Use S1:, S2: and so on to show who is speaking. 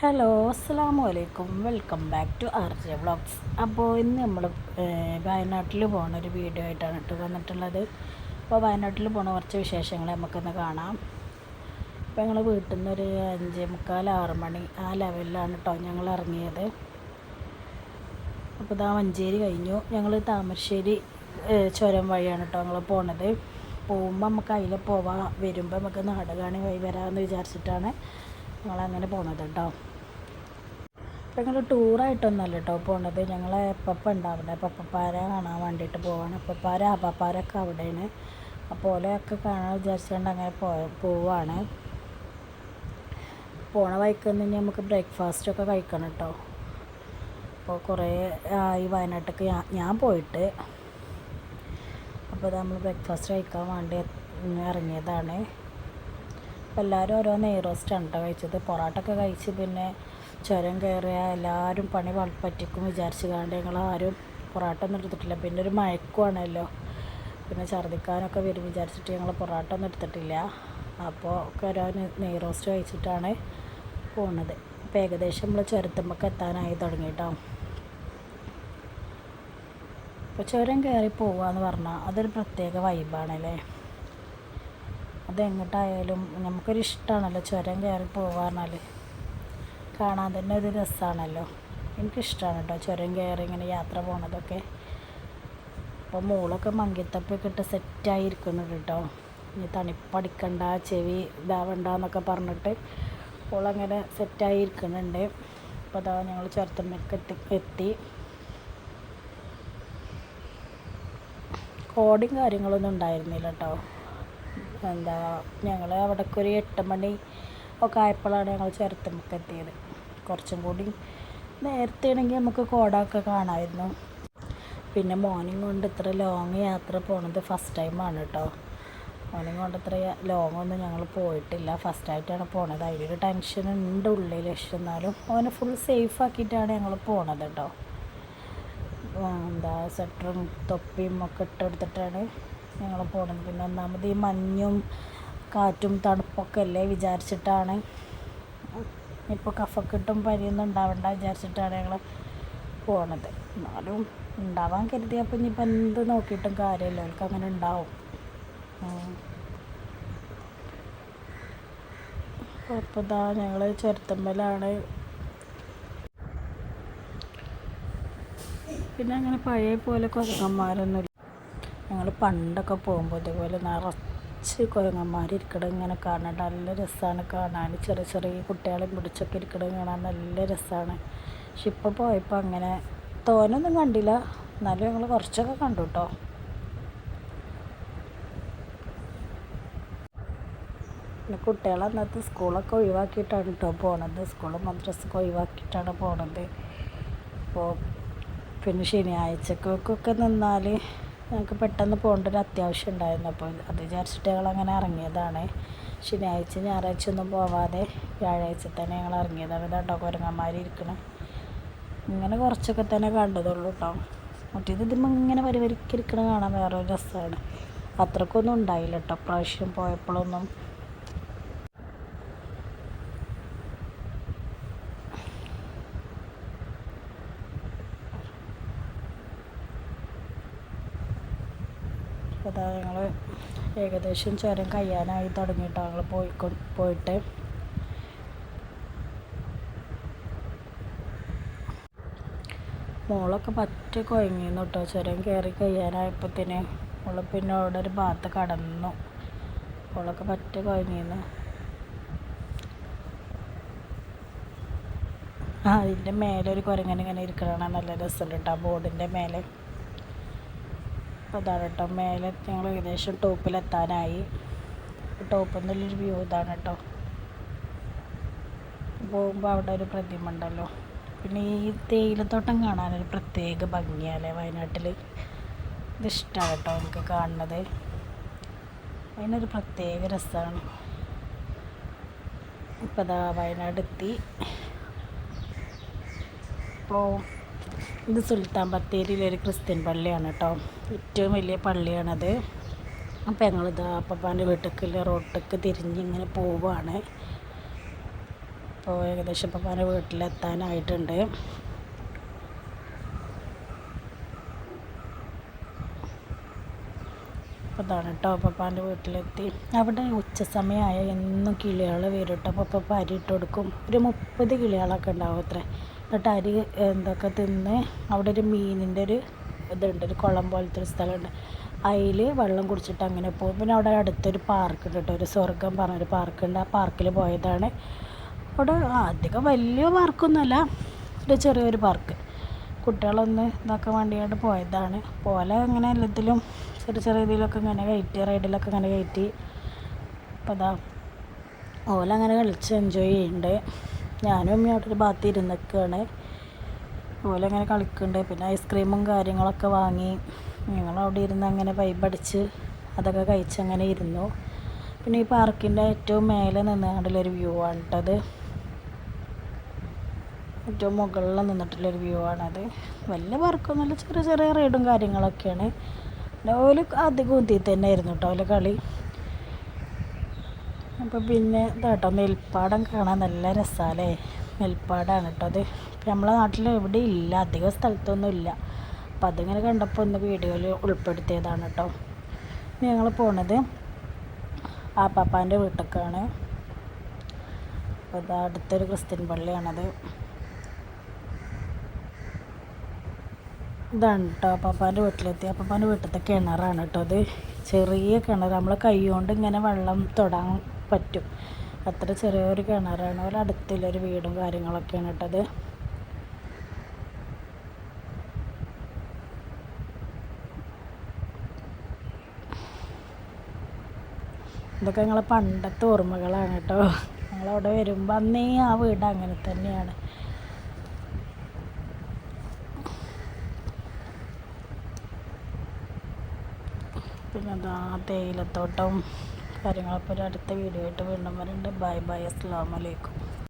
S1: Hello അസ്സാം വലൈക്കും welcome back to R J vlogs. അപ്പോൾ ഇന്ന് നമ്മൾ വയനാട്ടിൽ പോണ ഒരു വീഡിയോ ആയിട്ടാണ് കേട്ടോ വന്നിട്ടുള്ളത്. അപ്പോൾ വയനാട്ടിൽ പോണ കുറച്ച് വിശേഷങ്ങൾ നമുക്കൊന്ന് കാണാം. ഇപ്പോൾ ഞങ്ങൾ വീട്ടിൽ നിന്ന് ഒരു അഞ്ചേ മുക്കാൽ ആറ് മണി ആ ലെവലിലാണ് കേട്ടോ ഞങ്ങൾ ഇറങ്ങിയത്. അപ്പോൾ ഇതാ മഞ്ചേരി കഴിഞ്ഞു. ഞങ്ങൾ താമരശ്ശേരി ചുരം വഴിയാണ് കേട്ടോ ഞങ്ങൾ പോണത്. പോകുമ്പോൾ നമുക്ക് അതിൽ പോവാം വരുമ്പോൾ നമുക്ക് നാടുകാണി വഴി വരാമെന്ന് വിചാരിച്ചിട്ടാണ്. ഞങ്ങളങ്ങനെ പോണത് കേട്ടോ അപ്പം ഞങ്ങൾ ടൂറായിട്ടൊന്നല്ല കേട്ടോ പോണത്. ഞങ്ങൾ എപ്പപ്പ ഉണ്ടാവുന്നത് പപ്പപ്പാര കാണാൻ വേണ്ടിയിട്ട് പോവാണ്. അപ്പപ്പാര അപ്പപ്പാരൊക്കെ അവിടെയാണ്. അപ്പോൾ ഓലെയൊക്കെ കാണാൻ വിചാരിച്ചുകൊണ്ട് അങ്ങനെ പോ പോവാണ്. പോണ വഴിക്കൊന്ന് ഇനി നമുക്ക് ബ്രേക്ക്ഫാസ്റ്റൊക്കെ കഴിക്കണം കേട്ടോ അപ്പോൾ കുറേ ഈ വയനാട്ടിലേക്ക് ഞാൻ ഞാൻ പോയിട്ട് അപ്പോൾ നമ്മൾ ബ്രേക്ക്ഫാസ്റ്റ് കഴിക്കാൻ വേണ്ടി ഇറങ്ങിയതാണ്. അപ്പോൾ എല്ലാവരും ഓരോ നെയ്റോസ്റ്റാണ് കേട്ടോ കഴിച്ചത്. പൊറോട്ടയൊക്കെ കഴിച്ച് പിന്നെ ചുരം കയറിയ എല്ലാവരും പണി പറ്റിക്കും വിചാരിച്ച് ഞങ്ങൾ ആരും പൊറോട്ട ഒന്നും എടുത്തിട്ടില്ല. പിന്നെ ഒരു മയക്കുവാണല്ലോ. പിന്നെ ഛർദ്ദിക്കാനൊക്കെ വരും വിചാരിച്ചിട്ട് ഞങ്ങൾ പൊറോട്ട ഒന്നും എടുത്തിട്ടില്ല. അപ്പോൾ ഒക്കെ ഓരോ നെയ് നെയ്റോസ്റ്റ് കഴിച്ചിട്ടാണ് പോണത്. അപ്പോൾ ഏകദേശം നമ്മൾ ചുരത്തുമ്പൊക്കെ എത്താനായി തുടങ്ങി അപ്പോൾ ചുരം കയറി പോവുക എന്ന് പറഞ്ഞാൽ അതൊരു പ്രത്യേക വൈബാണല്ലേ അതെങ്ങോട്ടായാലും നമുക്കൊരു ഇഷ്ടമാണല്ലോ ചുരം കയറി പോവുക കാണാൻ തന്നെ ഒരു രസമാണല്ലോ എനിക്കിഷ്ടമാണ് കേട്ടോ ചുരം കയറി ഇങ്ങനെ യാത്ര പോണതൊക്കെ. അപ്പോൾ മോളൊക്കെ മങ്കിത്തപ്പൊക്കെ ഇട്ട് സെറ്റായിരിക്കുന്നുണ്ട് കേട്ടോ ഇനി തണുപ്പടിക്കണ്ട ചെവി ഇതാവണ്ട എന്നൊക്കെ പറഞ്ഞിട്ട് ഓളങ്ങനെ സെറ്റായിരിക്കുന്നുണ്ട്. അപ്പോൾ അതാ ഞങ്ങൾ ചുരത്തമ്മയ്ക്ക് എത്തി എത്തി. കോടിയും കാര്യങ്ങളൊന്നും ഉണ്ടായിരുന്നില്ല കേട്ടോ എന്താ ഞങ്ങൾ അവിടേക്ക് ഒരു എട്ട് മണി ഒക്കെ ആയപ്പോഴാണ് ഞങ്ങൾ ചുരത്തുമ്മക്ക് എത്തിയത്. കുറച്ചും കൂടി നേരത്തെ ആണെങ്കിൽ നമുക്ക് കോടൊക്കെ കാണാമായിരുന്നു. പിന്നെ മോർണിംഗ് കൊണ്ട് ഇത്ര ലോങ് യാത്ര പോണത് ഫസ്റ്റ് ടൈമാണ് കേട്ടോ മോർണിംഗ് കൊണ്ട് ഇത്ര ലോങ് ഒന്നും ഞങ്ങൾ പോയിട്ടില്ല. ഫസ്റ്റ് ആയിട്ടാണ് പോണത്. അതിലൊരു ടെൻഷൻ ഉണ്ട് ഉള്ളിൽ പക്ഷെ എന്നാലും അവനെ ഫുൾ സേഫ് ആക്കിയിട്ടാണ് ഞങ്ങൾ പോണത് കേട്ടോ എന്താ സ്വെറ്ററും തൊപ്പിയും ഒക്കെ ഇട്ടെടുത്തിട്ടാണ് ഞങ്ങൾ പോകണം പിന്നെ ഒന്നാമത് ഈ മഞ്ഞും കാറ്റും തണുപ്പൊക്കെ അല്ലേ വിചാരിച്ചിട്ടാണ്. ഇപ്പോൾ കഫക്കെട്ടും പനിയൊന്നും ഉണ്ടാവണ്ട വിചാരിച്ചിട്ടാണ് ഞങ്ങൾ പോണത്. എന്നാലും ഉണ്ടാവാൻ കരുതിയപ്പോൾ ഇനിയിപ്പോൾ എന്ത് നോക്കിയിട്ടും കാര്യമില്ല. അവർക്ക് അങ്ങനെ ഉണ്ടാവും. അപ്പോൾ ഇതാ ഞങ്ങൾ ചെറുത്തമ്പലാണ് പിന്നെ അങ്ങനെ പഴയ പോലെ കുരങ്ങന്മാരൊന്നും ഞങ്ങൾ പണ്ടൊക്കെ പോകുമ്പോൾ ഇതുപോലെ നിറച്ച് കുരങ്ങന്മാർ ഇരിക്കണം ഇങ്ങനെ കാണാൻ നല്ല രസമാണ് കാണാൻ. ചെറിയ ചെറിയ കുട്ടികളെ പിടിച്ചൊക്കെ ഇരിക്കണം കാണാൻ നല്ല രസമാണ് പക്ഷെ ഇപ്പോൾ പോയപ്പോൾ അങ്ങനെ തോനൊന്നും കണ്ടില്ല. എന്നാലും ഞങ്ങൾ കുറച്ചൊക്കെ കണ്ടു കേട്ടോ പിന്നെ കുട്ടികളെ അന്നത്തെ സ്കൂളൊക്കെ ഒഴിവാക്കിയിട്ടാണ് കേട്ടോ പോണത്. സ്കൂളും മദ്രസൊക്കെ ഒഴിവാക്കിയിട്ടാണ് പോണത്. അപ്പോൾ പിന്നെ ശനിയാഴ്ചക്കൊക്കെ നിന്നാൽ ഞങ്ങൾക്ക് പെട്ടെന്ന് പോകേണ്ട ഒരു അത്യാവശ്യം ഉണ്ടായിരുന്നു. അപ്പോൾ അത് വിചാരിച്ചിട്ട് ഞങ്ങൾ അങ്ങനെ ഇറങ്ങിയതാണ്. ശനിയാഴ്ച ഞായറാഴ്ച ഒന്നും പോവാതെ വ്യാഴാഴ്ച തന്നെ ഞങ്ങൾ ഇറങ്ങിയതാണ്. ഇതാട്ടോ കുരങ്ങന്മാർ ഇരിക്കണം ഇങ്ങനെ കുറച്ചൊക്കെ തന്നെ കണ്ടതുള്ളൂ കേട്ടോ മറ്റേത് ഇതുമ്പോൾ ഇങ്ങനെ പരിവരിക്കിരിക്കണ കാണാൻ വേറൊരു രസമാണ് അത്രക്കൊന്നും ഉണ്ടായില്ല കേട്ടോ പ്രാവശ്യം പോയപ്പോഴൊന്നും. അതാ ഞങ്ങൾ ഏകദേശം ചുരം കഴിയാനായി തുടങ്ങിയിട്ടോ ഞങ്ങൾ പോയി പോയിട്ട്. മോളൊക്കെ പറ്റ കുഴങ്ങിയിരുന്നു കേട്ടോ ചുരം കയറി കഴിയാനായപ്പോഴത്തേന് മോൾ പിന്നെ അവിടെ ഒരു ഭാഗത്ത് കടന്നു. മോളൊക്കെ പറ്റ കുഴങ്ങിയിരുന്നു ആ അതിന്റെ മേലെ ഒരു കുരങ്ങനെ ഇങ്ങനെ ഇരിക്കണ നല്ല രസമുണ്ട് കേട്ടോ ആ ബോർഡിന്റെ മേലെ. അതാണ് കേട്ടോ. മേലെ ഞങ്ങൾ ഏകദേശം ടോപ്പിലെത്താനായി. ടോപ്പിൽ നിന്നുള്ളൊരു വ്യൂ ഇതാണ് കേട്ടോ. പോകുമ്പോൾ അവിടെ ഒരു പ്രതിമ ഉണ്ടല്ലോ പിന്നെ ഈ തേയിലത്തോട്ടം കാണാനൊരു പ്രത്യേക ഭംഗിയല്ലേ വയനാട്ടിൽ ഇതിഷ്ടമാണ് കേട്ടോ എനിക്ക് കാണുന്നത്. അതിനൊരു പ്രത്യേക രസമാണ് ഇപ്പോൾ ദാ വയനാട് എത്തി അപ്പോൾ ഇത് സുൽത്താൻ ബത്തേരിയിലെ ഒരു ക്രിസ്ത്യൻ പള്ളിയാണ് കേട്ടോ. ഏറ്റവും വലിയ പള്ളിയാണത്. അപ്പോൾ ഞങ്ങളിത് അപ്പപ്പാന്റെ വീട്ടിലേക്കുള്ള റോട്ടിലേക്ക് തിരിഞ്ഞ് ഇങ്ങനെ പോവുകയാണ് അപ്പോൾ ഏകദേശം അപ്പപ്പാന്റെ വീട്ടിലെത്താനായിട്ടുണ്ട്. ഇതാണ് കേട്ടോ പപ്പാന്റെ വീട്ടിലെത്തി. അവിടെ ഉച്ച സമയമായ എന്നും കിളികൾ വരും കേട്ടോ. അപ്പോൾ അരി ഇട്ട് കൊടുക്കും. ഒരു മുപ്പത് കിളികളൊക്കെ ഉണ്ടാവും അത്ര. എന്നിട്ട് അരി എന്തൊക്കെ തിന്ന് അവിടെ ഒരു മീനിന്റെ ഒരു ഇതുണ്ട് ഒരു കുളം പോലത്തെ ഒരു സ്ഥലമുണ്ട്. അതിൽ വെള്ളം കുടിച്ചിട്ട് അങ്ങനെ പോകും. പിന്നെ അവിടെ അടുത്തൊരു പാർക്ക് ഉണ്ട് കേട്ടോ ഒരു സ്വർഗം പറഞ്ഞൊരു പാർക്കുണ്ട് ആ പാർക്കിൽ പോയതാണ്. അവിടെ അധികം വലിയ പാർക്കൊന്നുമല്ല ഒരു ചെറിയൊരു പാർക്ക് കുട്ടികളൊന്ന് ഇതാക്കാൻ വേണ്ടിയിട്ട് പോയതാണ്. പോലെ അങ്ങനെ എല്ലാത്തിലും ചെറിയ ചെറിയ ഇതിലൊക്കെ ഇങ്ങനെ കയറ്റി റൈഡിലൊക്കെ ഇങ്ങനെ കയറ്റി. അപ്പോൾ അതാ ഓലങ്ങനെ കളിച്ച് എൻജോയ് ചെയ്യുന്നുണ്ട് ഞാനും അമ്മയും അവിടെ ഒരു ഭാഗത്ത് ഇരുന്നൊക്കെയാണ് ഓല അങ്ങനെ കളിക്കുന്നുണ്ട് പിന്നെ ഐസ്ക്രീമും കാര്യങ്ങളൊക്കെ വാങ്ങി. ഞങ്ങൾ അവിടെ ഇരുന്ന് അങ്ങനെ വൈബടിച്ച് അതൊക്കെ കഴിച്ച് അങ്ങനെ ഇരുന്നു. പിന്നെ ഈ പാർക്കിന്റെ ഏറ്റവും മേലെ നിന്നുകൊണ്ടുള്ളൊരു വ്യൂ ആണ് കേട്ടത് ഏറ്റവും മുകളിൽ നിന്നിട്ടുള്ളൊരു വ്യൂ ആണത് വലിയ പാർക്കൊന്നുമില്ല ചെറിയ ചെറിയ റൈഡും കാര്യങ്ങളൊക്കെയാണ്. പിന്നെ ഓൽ അധികം തീ തന്നെ ആയിരുന്നു കേട്ടോ ഓലെ കളി. അപ്പോൾ പിന്നെ ഇതാട്ടോ നെൽപ്പാടം കാണാൻ നല്ല രസമല്ലേ നെൽപ്പാടാണ് കേട്ടോ അത്. നമ്മളെ നാട്ടിൽ എവിടെ ഇല്ല അധികം സ്ഥലത്തൊന്നും ഇല്ല. അപ്പം അതിങ്ങനെ കണ്ടപ്പോൾ ഒന്ന് വീഡിയോയിൽ ഉൾപ്പെടുത്തിയതാണ് കേട്ടോ ഞങ്ങൾ പോണത് ആ പാപ്പാന്റെ വീട്ടിലേക്കാണ് അപ്പോൾ അത് അടുത്തൊരു ക്രിസ്ത്യൻ പള്ളിയാണത്. ഇതാണ് കേട്ടോ അപ്പാപ്പാന്റെ വീട്ടിലെത്തി. അപ്പാപ്പാന്റെ വീട്ടിലത്തെ കിണറാണ് കേട്ടോ അത്. ചെറിയ കിണർ നമ്മൾ കൈ കൊണ്ട് ഇങ്ങനെ വെള്ളം തൊടാൻ പറ്റും. അത്ര ചെറിയൊരു കിണറാണ്. ഒരു അടുത്തുള്ളൊരു വീടും കാര്യങ്ങളൊക്കെയാണ് കേട്ടത് ഇതൊക്കെ ഞങ്ങളെ പണ്ടത്തെ ഓർമ്മകളാണ് കേട്ടോ. ഞങ്ങളവിടെ വരുമ്പോൾ അന്നേ ആ വീട് അങ്ങനെ തന്നെയാണ്. പിന്നെ അതാ തേയിലത്തോട്ടം. കാര്യങ്ങളൊക്കെ ഒരു അടുത്ത വീഡിയോ ആയിട്ട് വീണ്ടും വരുന്നുണ്ട് ബൈ ബൈ അസ്സാം വലൈക്കും